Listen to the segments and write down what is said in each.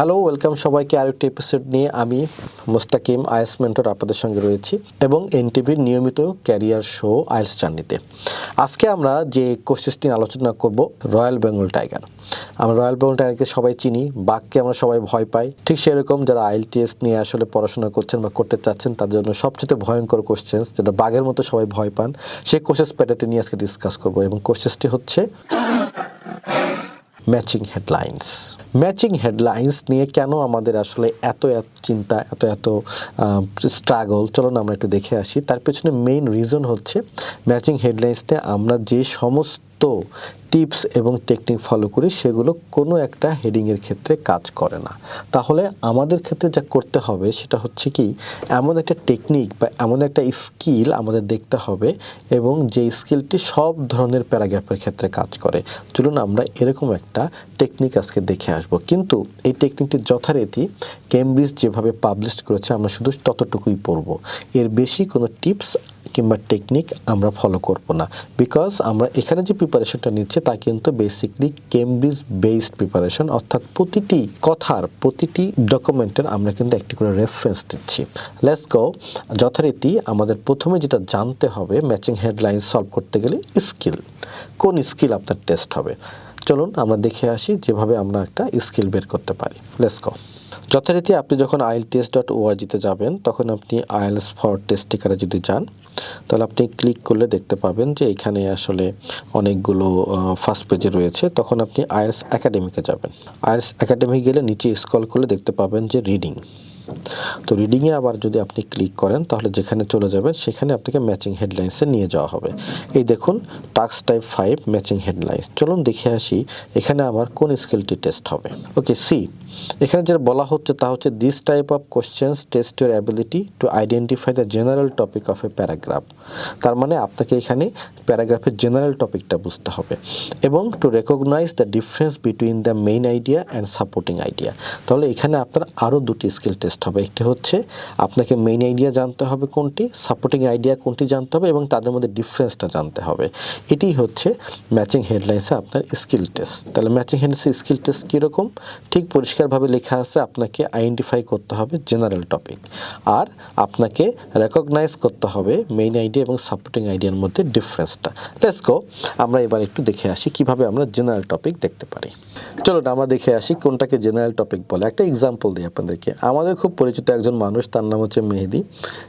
Hello welcome সবাইকে আরেকটি episode নিয়ে আমি মোস্তাকিম আইএস মেন্টর আপনাদের সঙ্গে রয়েছি এবং এনটিভির নিয়মিত ক্যারিয়ার শো আইএলস জার্নিতে। আজকে আমরা যে কোর্সেসটি নিয়ে আলোচনা করব, রয়্যাল বেঙ্গল টাইগার। আমরা রয়্যাল বেঙ্গল টাইগারকে সবাই চিনি, বাঘকে আমরা সবাই ভয় পাই। ঠিক সেরকম যারা আইএলটিএস নিয়ে আসলে পড়াশোনা করছেন বা করতে চাচ্ছেন, তার জন্য সবচেয়ে ভয়ঙ্কর কোশ্চেন্স যেটা বাঘের মতো সবাই ভয় পান, সেই কোর্সেস প্যাটার্নটি নিয়ে আজকে ডিসকাস করব এবং কোর্সেসটি হচ্ছে ম্যাচিং হেডলাইন্স ম্যাচিং হেডলাইন্স নিয়ে কেন আমাদের আসলে এত এত চিন্তা, এত এত স্ট্রাগল চলুন আমরা একটু দেখে আসি। তার পেছনে মেইন রিজন হচ্ছে ম্যাচিং হেডলাইন্সতে আমরা যে সমস্ত টিপস এবং টেকনিক ফলো করি সেগুলো কোনো একটা হেডিংয়ের ক্ষেত্রে কাজ করে না। তাহলে আমাদের ক্ষেত্রে যা করতে হবে সেটা হচ্ছে কি, এমন একটা টেকনিক বা এমন একটা স্কিল আমাদের দেখতে হবে এবং যে স্কিলটি সব ধরনের প্যারাগ্রাফের ক্ষেত্রে কাজ করে। চলুন আমরা এরকম একটা টেকনিক আজকে দেখে আসব। কিন্তু এই টেকনিকটি যথারীতি কেমব্রিজ যেভাবে পাবলিশ করেছে, আমরা শুধু ততটুকুই পড়ব। এর বেশি কোনো টিপস কিংবা টেকনিক আমরা ফলো করব না। বিকজ আমরা এখানে যে প্রিপারেশনটা নিচ্ছি, তা কিন্তু বেসিকলি কেমব্রিজ বেসড প্রিপারেশন অর্থাৎ প্রতিটি কথার, প্রতিটি ডকুমেন্টের আমরা কিন্তু একটি করে রেফারেন্স দিচ্ছি। লেটস গো যথারীতি আমাদের প্রথমে যেটা জানতে হবে ম্যাচিং হেডলাইন সলভ করতে গেলে স্কিল কোন স্কিল আপনার টেস্ট হবে? চলুন আমরা দেখে আসি, যেভাবে আমরা একটা স্কিল বের করতে পারি। লেটস গো যথারীতি আপনি যখন আইল টেস্ট ডট ওআরজিতে যাবেন, তখন আপনি আইএলস ফর টেস্ট টিকারে যদি যান, তাহলে আপনি ক্লিক করলে দেখতে পাবেন যে এখানে আসলে অনেকগুলো ফার্স্ট পেজে রয়েছে। তখন আপনি আইএলস একাডেমিকে যাবেন। আইএলস একাডেমি গেলে নিচে স্ক্রল করলে দেখতে পাবেন যে রিডিং তো রিডিংয়ে আবার যদি আপনি ক্লিক করেন, তাহলে যেখানে চলে যাবেন, সেখানে আপনাকে ম্যাচিং হেডলাইন্সে নিয়ে যাওয়া হবে। এই দেখুন task type five matching headlines চলুন দেখে আসি, এখানে আমার কোন স্কিলটি টেস্ট হবে। ওকে সি এখানে যেটা বলা হচ্ছে, তা হচ্ছে this type of questions test your ability to identify the general topic of a paragraph তার মানে আপনাকে এখানে প্যারাগ্রাফের জেনারেল টপিকটা বুঝতে হবে এবং to recognise the difference between the main idea and supporting idea তাহলে এখানে আপনার আরও দুটি স্কিল টেস্ট হবে একটি হচ্ছে আপনাকে মেইন আইডিয়া জানতে হবে কোনটি সাপোর্টিং আইডিয়া কোনটি জানতে হবে এবং তাদের মধ্যে ডিফারেন্সটা জানতে হবে। এটি হচ্ছে ম্যাচিং হেডলাইন্সে আপনার স্কিল টেস্ট তাহলে ম্যাচিং হেডলাইন্সে স্কিল টেস্ট কীরকম? ঠিক পরিষ্কারভাবে লেখা আছে আপনাকে আইডেন্টিফাই করতে হবে জেনারেল টপিক আর আপনাকে রেকগনাইজ করতে হবে মেইন আইডিয়া এবং সাপোর্টিং আইডিয়ার মধ্যে ডিফারেন্সটা লেটস গো আমরা এবার একটু দেখে আসি কীভাবে আমরা জেনারেল টপিক দেখতে পারি। চলুন আমরা দেখে আসি কোনটাকে জেনারেল টপিক বলে। একটা এক্সাম্পল দিই আপনাদেরকে। আমাদের খুব পরিচিত একজন মানুষ, তার নাম হচ্ছে মেহেদি।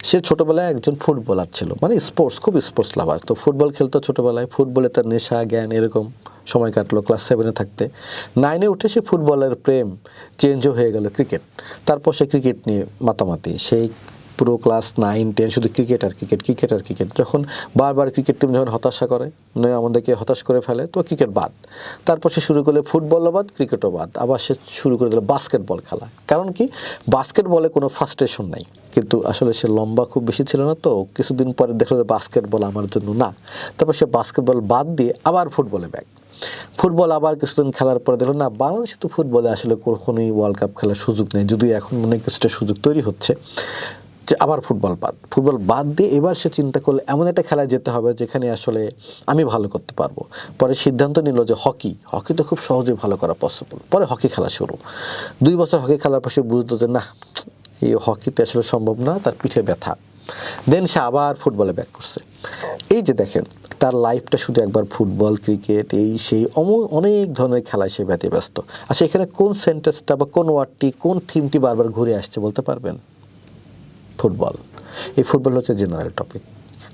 সে ছোটোবেলায় একজন ফুটবলার ছিল মানে স্পোর্টস খুব স্পোর্টস লাভার তো ফুটবল খেলতো ছোটোবেলায়, ফুটবলে তার নেশা, জ্ঞান এরকম সময় কাটলো ক্লাস সেভেনে থাকতে। নাইনে উঠে সে ফুটবলের প্রেম চেঞ্জও হয়ে গেল ক্রিকেট তারপর সে ক্রিকেট নিয়ে মাতামাতি, সেই পুরো ক্লাস নাইন টেন শুধু ক্রিকেট আর ক্রিকেট ক্রিকেট আর ক্রিকেট যখন বারবার ক্রিকেট টিম যখন হতাশা করে, নয় আমাদেরকে হতাশ করে ফেলে, তো ক্রিকেট বাদ। তারপর সে শুরু করলে ফুটবলও বাদ ক্রিকেটও বাদ। আবার সে শুরু করে দিল বাস্কেটবল খেলা। কারণ কি? বাস্কেটবলে কোনো ফ্রাস্ট্রেশন নাই। কিন্তু আসলে সে লম্বা খুব বেশি ছিল না তো, কিছুদিন পরে দেখল যে বাস্কেটবল আমার জন্য না। তারপর সে বাস্কেটবল বাদ দিয়ে আবার ফুটবলে ব্যাগ ফুটবল আবার কিছুদিন খেলার পরে দেখল, না, বাংলাদেশে তো ফুটবলে আসলে কখনোই ওয়ার্ল্ড কাপ খেলার সুযোগ নেই। যদিও এখন মনে কিছুটা সুযোগ তৈরি হচ্ছে। যে আবার ফুটবল বাদ। ফুটবল বাদ দিয়ে এবার সে চিন্তা করলে এমন একটা খেলায় যেতে হবে যেখানে আসলে আমি ভালো করতে পারব। পরে সিদ্ধান্ত নিল যে হকি হকি তো খুব সহজেই ভালো করা পসিবল পরে হকি খেলা শুরু। দুই বছর হকি খেলার পর সে বুঝলো যে না, এই হকিতে আসলে সম্ভব না, তার পিঠে ব্যথা। দেন সে আবার ফুটবলে ব্যাক করছে। এই যে দেখেন, তার লাইফটা শুধু একবার ফুটবল, ক্রিকেট, এই সেই অনেক ধরনের খেলায় সে ব্যতি ব্যস্ত আচ্ছা এখানে কোন সেন্টেন্সটা বা কোন ওয়ার্ডটি কোন থিমটি বারবার ঘুরে আসছে বলতে পারবেন? ফুটবল। এই ফুটবল হচ্ছে জেনারেল টপিক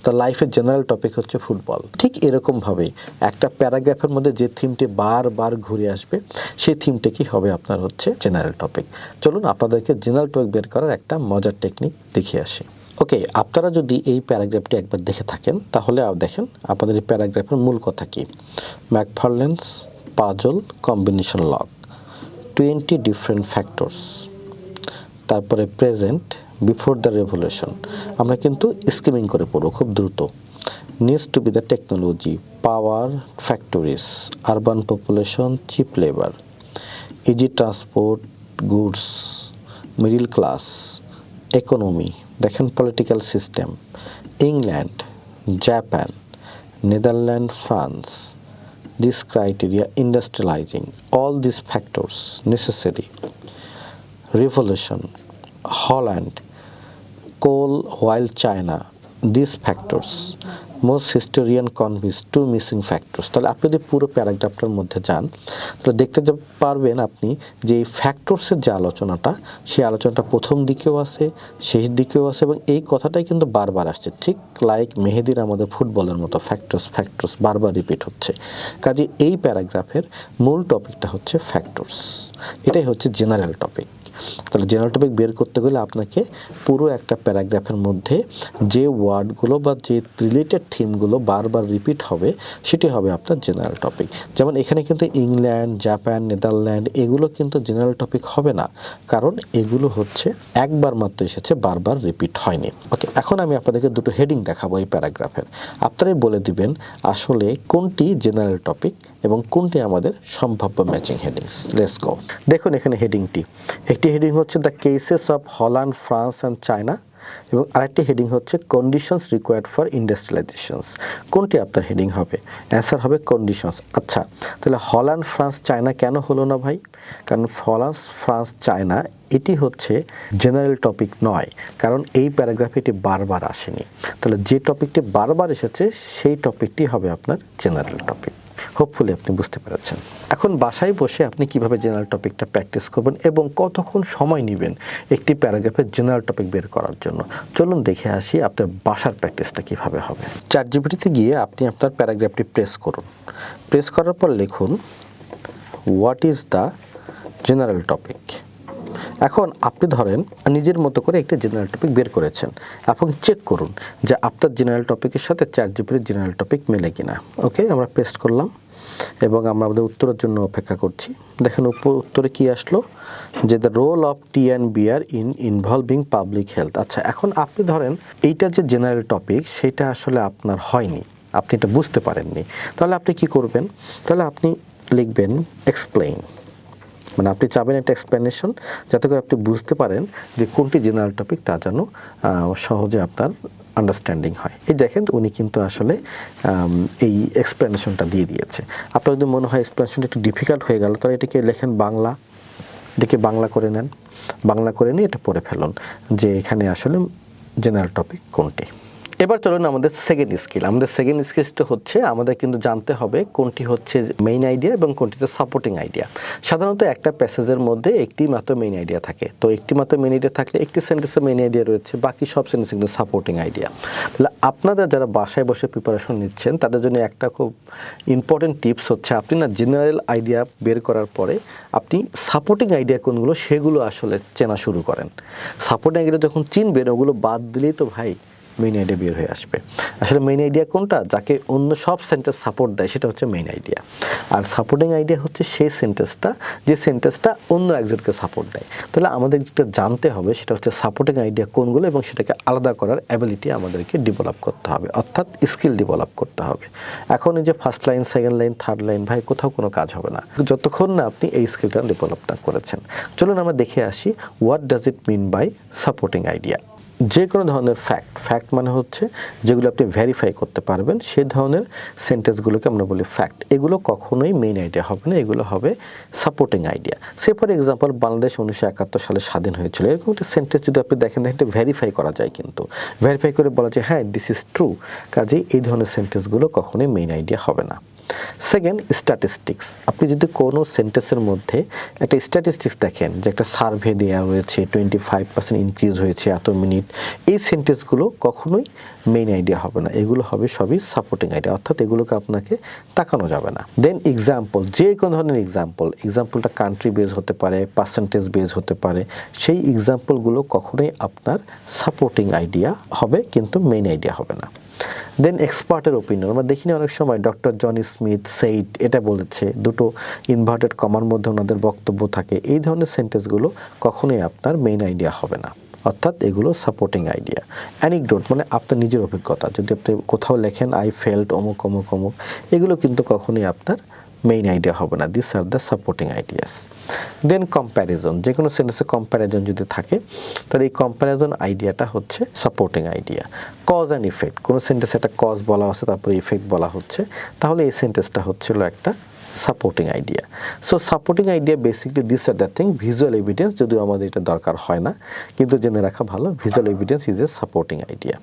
তার লাইফের জেনারেল টপিক হচ্ছে ফুটবল। ঠিক এরকমভাবেই একটা প্যারাগ্রাফের মধ্যে যে থিমটি বারবার ঘুরে আসবে, সেই থিমটা কি হবে আপনার হচ্ছে জেনারেল টপিক চলুন আপনাদেরকে জেনারেল টপিক বের করার একটা মজার টেকনিক দেখিয়ে আসি। ওকে আপনারা যদি এই প্যারাগ্রাফটি একবার দেখে থাকেন, তাহলে দেখেন আপনাদের এই প্যারাগ্রাফের মূল কথা কি। McFarlane's puzzle combination lock. Twenty different factors তারপরে প্রেজেন্ট বিফোর দ্য রেভলিউশন আমরা কিন্তু স্কিমিং করে পড়ব খুব দ্রুত। Needs to be the technology power factories urban population cheap labour easy transport goods middle class economy দেখেন political system England Japan Netherland France this criteria industrializing all these factors necessary. Revolution, Holland, coal while China, these factors, most historian convince two missing factors. তাহলে আপনি যদি পুরো প্যারাগ্রাফটার মধ্যে যান তাহলে দেখতে পারবেন আপনি যে এই ফ্যাক্টরসের যে আলোচনাটা সেই আলোচনাটা প্রথম দিকেও আছে শেষ দিকেও আছে এবং এই কথাটাই কিন্তু বারবার আসছে। ঠিক লাইক মেহেদির আমাদের ফুটবলের মতো ফ্যাক্টরস ফ্যাক্টরস বারবার রিপিট হচ্ছে। কাজে এই প্যারাগ্রাফের মূল টপিকটা হচ্ছে ফ্যাক্টরস এটাই হচ্ছে জেনারেল টপিক তাহলে জেনারেল টপিক বের করতে গেলে আপনাকে পুরো একটা প্যারাগ্রাফের মধ্যে যে ওয়ার্ডগুলো বা যে রিলেটেড থিমগুলো বারবার রিপিট হবে, সেটি হবে আপনার জেনারেল টপিক যেমন এখানে কিন্তু ইংল্যান্ড, জাপান, নেদারল্যান্ড, এগুলো কিন্তু জেনারেল টপিক হবে না, কারণ এগুলো হচ্ছে একবার মাত্র এসেছে, বারবার রিপিট হয়নি। ওকে এখন আমি আপনাদেরকে দুটো হেডিং দেখাবো এই প্যারাগ্রাফের। আপনারাই বলে দিবেন আসলে কোনটি জেনারেল টপিক এবং কোনটি আমাদের সম্ভাব্য ম্যাচিং হেডিংস লেটস গো দেখুন এখানে হেডিংটি একটি হেডিং হচ্ছে the cases of Holland France and China এবং আরেকটি হেডিং হচ্ছে কন্ডিশনস রিকোয়ার্ড ফর ইন্ডাস্ট্রিয়ালাইজেশনস কোনটি আপনার হেডিং হবে? অ্যান্সার হবে কন্ডিশনস আচ্ছা তাহলে হল্যান্ড ফ্রান্স চায়না কেন হলো না ভাই? কারণ ফরান্স ফ্রান্স চায়না এটি হচ্ছে জেনারেল টপিক নয়, কারণ এই প্যারাগ্রাফে এটি বারবার আসেনি। তাহলে যে টপিকটি বারবার এসেছে, সেই টপিকটি হবে আপনার জেনারেল টপিক হোপফুলি আপনি বুঝতে পেরেছেন। এখন বাসায় বসে আপনি কীভাবে জেনারেল টপিকটা প্র্যাকটিস করবেন এবং কতক্ষণ সময় নেবেন একটি প্যারাগ্রাফের জেনারেল টপিক বের করার জন্য? চলুন দেখে আসি আপনার বাসার প্র্যাকটিসটা কীভাবে হবে। চার জিবিটিতে গিয়ে আপনি আপনার প্যারাগ্রাফটি প্রেস করুন। প্রেস করার পর লিখুন what is the general topic এখন আপনি ধরেন নিজের মতো করে একটি জেনারেল টপিক বের করেছেন। এখন চেক করুন যে আপনার জেনারেল টপিকের সাথে চার জিবির জেনারেল টপিক মেলে কিনা। ওকে আমরা পেস্ট করলাম। এবং আমরা আমাদের উত্তরের জন্য অপেক্ষা করছি। দেখেন উপর উত্তরে কি আসলো? যে the role of tea and beer in involving public health আচ্ছা এখন আপনি ধরেন এইটা যে জেনারেল টপিক সেটা আসলে আপনার হয়নি। আপনি এটা বুঝতে পারেননি। তাহলে আপনি কি করবেন? তাহলে আপনি লিখবেন এক্সপ্লেইন মানে আপনি চাবেন একটা এক্সপ্লেনেশন যাতে করে আপনি বুঝতে পারেন যে কোনটি জেনারেল টপিক তা যেন সহজে আপনার আন্ডারস্ট্যান্ডিং হয়। এই দেখেন উনি কিন্তু আসলে এই এক্সপ্লেনেশনটা দিয়ে দিয়েছে। আপনার যদি মনে হয় এক্সপ্লেনেশনটা একটু ডিফিকাল্ট হয়ে গেল, তাহলে এটাকে লেখেন বাংলা। এটাকে বাংলা করে নেন। বাংলা করে নিয়ে এটা পড়ে ফেলুন যে এখানে আসলে জেনারেল টপিক কোনটি। এবার চলুন আমাদের সেকেন্ড স্কিল আমাদের সেকেন্ড স্কিলসটা হচ্ছে আমাদের কিন্তু জানতে হবে কোনটি হচ্ছে মেইন আইডিয়া এবং কোনটিতে সাপোর্টিং আইডিয়া সাধারণত একটা প্যাসেজের মধ্যে একটি মাত্র মেইন আইডিয়া থাকে। তো একটি মাত্র মেইন আইডিয়া থাকলে একটি সেন্টেন্সে মেইন আইডিয়া রয়েছে, বাকি সব সেন্টেন্স কিন্তু সাপোর্টিং আইডিয়া তাহলে আপনাদের যারা বাসায় বসে প্রিপারেশন নিচ্ছেন, তাদের জন্য একটা খুব ইম্পর্টেন্ট টিপস হচ্ছে আপনি না জেনারেল আইডিয়া বের করার পরে আপনি সাপোর্টিং আইডিয়া কোনগুলো, সেগুলো আসলে চেনা শুরু করেন। সাপোর্টিং আইডিয়া যখন চিনবেন, ওগুলো বাদ দিলেই তো ভাই মেইন আইডিয়া বের হয়ে আসবে। আসলে মেইন আইডিয়া কোনটা? যাকে অন্য সব সেন্টেন্স সাপোর্ট দেয়, সেটা হচ্ছে মেইন আইডিয়া আর সাপোর্টিং আইডিয়া হচ্ছে সেই সেন্টেন্সটা যে সেন্টেন্সটা অন্য একজনকে সাপোর্ট দেয়। তাহলে আমাদের যেটা জানতে হবে, সেটা হচ্ছে সাপোর্টিং আইডিয়া কোনগুলো এবং সেটাকে আলাদা করার অ্যাবিলিটি আমাদেরকে ডেভেলপ করতে হবে, অর্থাৎ স্কিল ডেভেলপ করতে হবে। এখন এই যে first line second line third line ভাই, কোথাও কোনো কাজ হবে না। যতক্ষণ না আপনি এই স্কিলটা ডেভেলপ না করেছেন। চলুন আমরা দেখে আসি what does it mean by supporting idea যে কোনো ধরনের ফ্যাক্ট ফ্যাক্ট মানে হচ্ছে যেগুলো আপনি ভেরিফাই করতে পারবেন, সে ধরনের সেন্টেন্সগুলোকে আমরা বলি ফ্যাক্ট এগুলো কখনোই মেইন আইডিয়া হবে না, এগুলো হবে supporting idea say for example Bangladesh উনিশশো একাত্তর সালে স্বাধীন হয়েছিল। এরকম একটা সেন্টেন্স যদি আপনি দেখেন দেখেন ভেরিফাই করা যায় কিন্তু। ভেরিফাই করে বলা যায় হ্যাঁ দিস ইজ ট্রু কাজেই এই ধরনের সেন্টেন্সগুলো কখনোই মেইন আইডিয়া হবে না। সেকেন্ড স্ট্যাটিস্টিক্স আপনি যদি কোনো সেন্টেন্সের মধ্যে একটা স্ট্যাটিস্টিক্স দেখেন, যে একটা সার্ভে দেওয়া হয়েছে টোয়েন্টি ফাইভ পার্সেন্ট ইনক্রিজ হয়েছে এত মিনিট এই সেন্টেন্সগুলো কখনোই মেইন আইডিয়া হবে না। এগুলো হবে সবই সাপোর্টিং আইডিয়া অর্থাৎ এগুলোকে আপনাকে তাকানো যাবে না। দেন এক্সাম্পল যে কোনো ধরনের এক্সাম্পল এক্সাম্পলটা কান্ট্রি বেজ হতে পারে পার্সেন্টেজ বেজ হতে পারে, সেই এক্সাম্পলগুলো কখনোই আপনার সাপোর্টিং আইডিয়া হবে, কিন্তু মেইন আইডিয়া হবে না। দেন এক্সপার্টের ওপিনিয়ন আমরা দেখিনি অনেক সময় ডক্টর জনি স্মিথ সেইট এটা বলেছে। দুটো ইনভার্টেড কমার মধ্যে ওনাদের বক্তব্য থাকে। এই ধরনের সেন্টেন্সগুলো কখনোই আপনার মেইন আইডিয়া হবে না। অর্থাৎ এগুলো সাপোর্টিং আইডিয়া অ্যানিকডোট মানে আপনার নিজের অভিজ্ঞতা। যদি আপনি কোথাও লেখেন আই ফেল্ট অমুক অমুক অমুক, এগুলো কিন্তু কখনোই আপনার মেইন আইডিয়া হবে না। This are the supporting ideas then comparison যে কোনো সেন্টেন্সে কম্প্যারিজন যদি থাকে, তাহলে এই কম্প্যারিজন আইডিয়াটা হচ্ছে supporting idea cause and effect কোনো সেন্টেন্সে একটা কজ বলা হচ্ছে তারপরে ইফেক্ট বলা হচ্ছে। তাহলে এই সেন্টেন্সটা হচ্ছিল একটা supporting idea so supporting idea basically this are the thing visual evidence যদিও আমাদের এটা দরকার হয় না, কিন্তু জেনে রাখা ভালো visual evidence is a supporting idea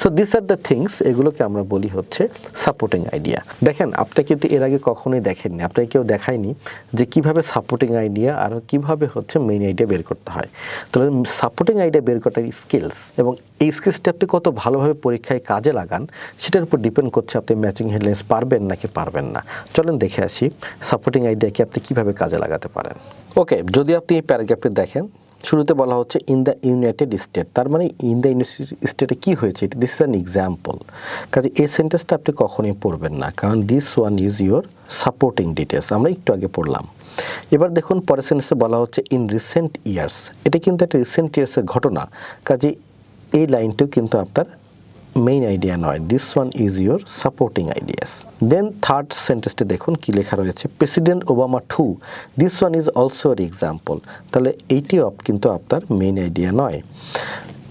so this are the things এগুলোকে আমরা বলি হচ্ছে সাপোর্টিং আইডিয়া দেখেন, আপনি কিন্তু এর আগে কখনোই দেখেননি আপনাকে কেউ দেখায়নি যে কীভাবে সাপোর্টিং আইডিয়া আর কীভাবে হচ্ছে মেইন আইডিয়া বের করতে হয়। তাহলে সাপোর্টিং আইডিয়া বের করার স্কিলস এবং এই স্কিলসটা আপনি কত ভালোভাবে পরীক্ষায় কাজে লাগান, সেটার উপর ডিপেন্ড করছে আপনি ম্যাচিং হেডলাইন্স পারবেন নাকি পারবেন না। চলেন দেখে আসি সাপোর্টিং আইডিয়াকে আপনি কীভাবে কাজে লাগাতে পারেন। ওকে যদি আপনি এই প্যারাগ্রাফটি দেখেন, শুরুতে বলা হচ্ছে ইন দ্য ইউনাইটেড স্টেট তার মানে ইন দ্য ইউনাইটেড স্টেটে কী হয়েছে? দিস ইজ অ্যান এক্সাম্পল কাজে এই সেন্টেন্সটা আপনি কখনোই পড়বেন না, কারণ this one is your supporting details আমরা একটু আগে পড়লাম। এবার দেখুন, পরের সেন্টেন্সে বলা হচ্ছে ইন রিসেন্ট ইয়ার্স এটা কিন্তু একটা রিসেন্ট ইয়ার্সের ঘটনা। কাজে এই লাইনটিও কিন্তু আপনার মেইন আইডিয়া নয়। This one is your supporting ideas then third সেন্টেন্সটি দেখুন, কি লেখা রয়েছে? President Obama to this one is also an example তাহলে এইটিও কিন্তু আপনার মেইন আইডিয়া নয়।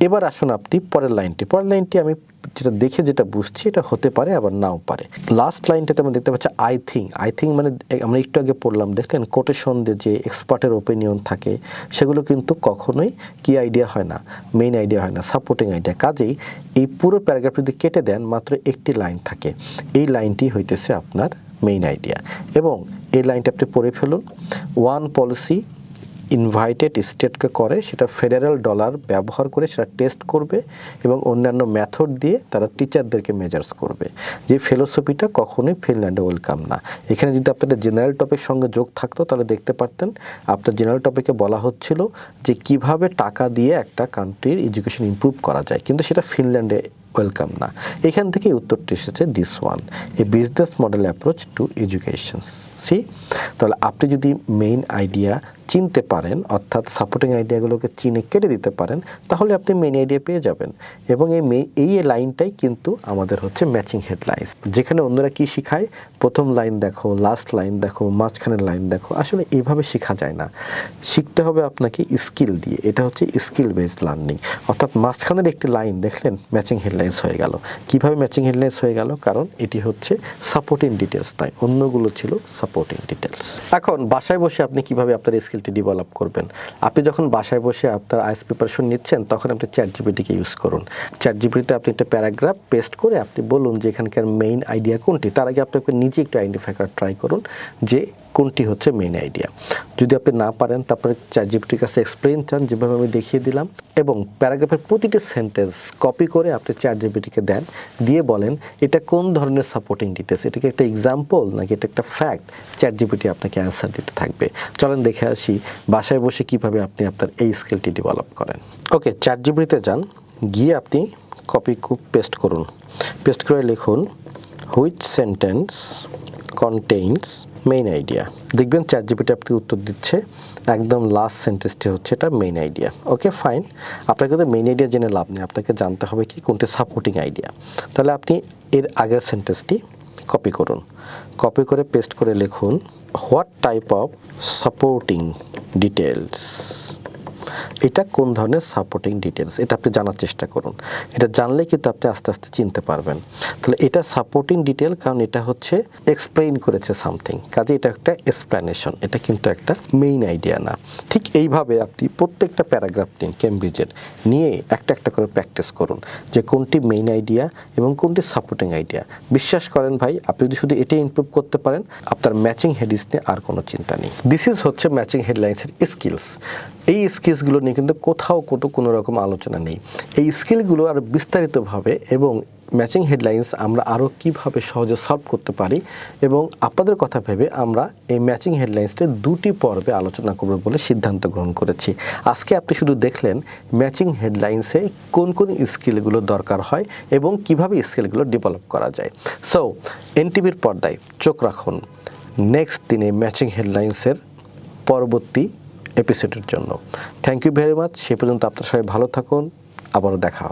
এবার আসুন আপনি পরের লাইনটি। পরের লাইনটি আমি যেটা দেখে যেটা বুঝছি, এটা হতে পারে, আবার নাও পারে। লাস্ট লাইনটাতে আমরা দেখতে পাচ্ছি আই থিঙ্ক আই থিঙ্ক মানে আমরা একটু আগে পড়লাম, দেখলেন? কোটেশন দিয়ে যে এক্সপার্টের ওপিনিয়ন থাকে, সেগুলো কিন্তু কখনোই কি আইডিয়া হয় না মেইন আইডিয়া হয় না সাপোর্টিং আইডিয়া কাজেই এই পুরো প্যারাগ্রাফ যদি কেটে দেন, মাত্র একটি লাইন থাকে। এই লাইনটি হইতেছে আপনার মেইন আইডিয়া এবং এই লাইনটা আপনি পড়ে ফেলুন। ওয়ান পলিসি ইনভাইটেড স্টেটকে করে, সেটা ফেডারেল ডলার ব্যবহার করে সেটা টেস্ট করবে এবং অন্যান্য মেথড দিয়ে তারা টিচারদেরকে মেজার্স করবে। যে ফিলোসফিটা কখনোই ফিনল্যান্ডে ওয়েলকাম না। এখানে যদি আপনাদের জেনারেল টপিক সঙ্গে যোগ থাকতো, তাহলে দেখতে পারতেন আপনার জেনারেল টপিকে বলা হচ্ছিল যে কীভাবে টাকা দিয়ে একটা কান্ট্রির এডুকেশন ইমপ্রুভ করা যায়। কিন্তু সেটা ফিনল্যান্ডে ওয়েলকাম না। এখান থেকে উত্তরটি এসেছে this one a business model approach to education C তাহলে আপনি যদি মেইন আইডিয়া চিনতে পারেন, অর্থাৎ সাপোর্টিং আইডিয়াগুলোকে চিনে কেটে দিতে পারেন, তাহলে আপনি মেইন আইডিয়া পেয়ে যাবেন। এবং এই মে- এই লাইনটাই কিন্তু আমাদের হচ্ছে ম্যাচিং হেডলাইন্স যেখানে অন্যরা কি শিখায়? প্রথম লাইন দেখো লাস্ট লাইন দেখো, মাঝখানের লাইন দেখো। আসলে এইভাবে শেখা যায় না। শিখতে হবে আপনাকে স্কিল দিয়ে। এটা হচ্ছে স্কিল বেসড লার্নিং অর্থাৎ মাঝখানের একটি লাইন দেখলেন? ম্যাচিং হেডলাইন্স হয়ে গেল। কীভাবে ম্যাচিং হেডলাইন্স হয়ে গেল? কারণ এটি হচ্ছে সাপোর্টিং ডিটেলস তাই অন্যগুলো ছিল সাপোর্টিং ডিটেলস এখন বাসায় বসে আপনি কীভাবে আপনার স্কিলটি ডেভেলপ করবেন? আপনি যখন বাসায় বসে আপনার আইস প্রিপারেশন নিচ্ছেন, তখন আপনি চ্যাট জিপিটিকে ইউজ করুন। চ্যাট জিপিটিতে আপনি একটা প্যারাগ্রাফ পেস্ট করে আপনি বলুন যে এখানকার মেইন আইডিয়া কোনটি। তার আগে আপনাকে নিজে একটু আইডেন্টিফাই করার ট্রাই করুন যে কোনটি হচ্ছে মেইন আইডিয়া যদি আপনি না পারেন, তারপরে চ্যাট জিপিটির কাছে এক্সপ্লেন চান, যেভাবে আমি দেখিয়ে দিলাম, এবং প্যারাগ্রাফের প্রতিটি সেন্টেন্স কপি করে আপনি চ্যাট জিপিটিকে দেন, দিয়ে বলেন, এটা কোন ধরনের সাপোর্টিং ডিটেলস এটা কি একটা এক্সাম্পল নাকি এটা একটা ফ্যাক্ট চ্যাট জিপিটি আপনাকে অ্যান্সার দিতে থাকবে। চলেন দেখে আসি, বাসায় বসে কীভাবে আপনি আপনার এই স্কিলটি ডেভেলপ করেন। ওকে চ্যাট জিপিটিতে যান, গিয়ে আপনি কপি পেস্ট করুন। পেস্ট করে লিখুন which sentence contains main idea দেখবেন চ্যাট জিপিটি আপনি উত্তর দিচ্ছে, একদম লাস্ট সেন্টেন্সটি হচ্ছে এটা মেইন আইডিয়া ওকে ফাইন আপনাকে তো মেইন আইডিয়া জেনে লাভ নেই, আপনাকে জানতে হবে কি কোনটি সাপোর্টিং আইডিয়া তাহলে আপনি এর আগের সেন্টেন্সটি কপি করুন। কপি করে পেস্ট করে লিখুন what type of supporting details এটা কোন ধরনের সাপোর্টিং ডিটেলস এটা আপনি জানার চেষ্টা করুন। এটা জানলে কিন্তু আপনি আস্তে আস্তে চিনতে পারবেন। তাহলে এটা সাপোর্টিং ডিটেল কারণ এটা হচ্ছে এক্সপ্লেইন করেছে সামথিং কাজে এটা একটা এক্সপ্লেনেশন এটা কিন্তু একটা মেইন আইডিয়া না। ঠিক এইভাবে আপনি প্রত্যেকটা প্যারাগ্রাফ নিন কেমব্রিজের নিয়ে একটা একটা করে প্র্যাকটিস করুন যে কোনটি মেইন আইডিয়া এবং কোনটি সাপোর্টিং আইডিয়া বিশ্বাস করেন ভাই, আপনি যদি শুধু এটাই ইমপ্রুভ করতে পারেন, আপনার ম্যাচিং হেডিস নিয়ে আর কোনো চিন্তা নেই। দিস ইজ হচ্ছে ম্যাচিং হেডলাইন্সের স্কিলস এই স্কিলসগুলো নিয়ে কিন্তু কোথাও কোথাও কোনো রকম আলোচনা নেই। এই স্কিলগুলো আর বিস্তারিতভাবে এবং ম্যাচিং হেডলাইন্স আমরা আরও কীভাবে সহজে সলভ করতে পারি এবং আপনাদের কথা ভেবে আমরা এই ম্যাচিং হেডলাইন্সটা দুটি পর্বে আলোচনা করব বলে সিদ্ধান্ত গ্রহণ করেছি। আজকে আপনি শুধু দেখলেন ম্যাচিং হেডলাইন্সে কোন কোন স্কিলগুলো দরকার হয় এবং কীভাবে স্কিলগুলো ডেভেলপ করা যায়। সো, এনটিভির পর্দায় চোখ রাখুন। নেক্সট দিনে ম্যাচিং হেডলাইন্সের পরবর্তী এপিসোডের জন্য। থ্যাংক ইউ ভেরি মাচ সে পর্যন্ত আপনার সবাই ভালো থাকুন। আবারও দেখা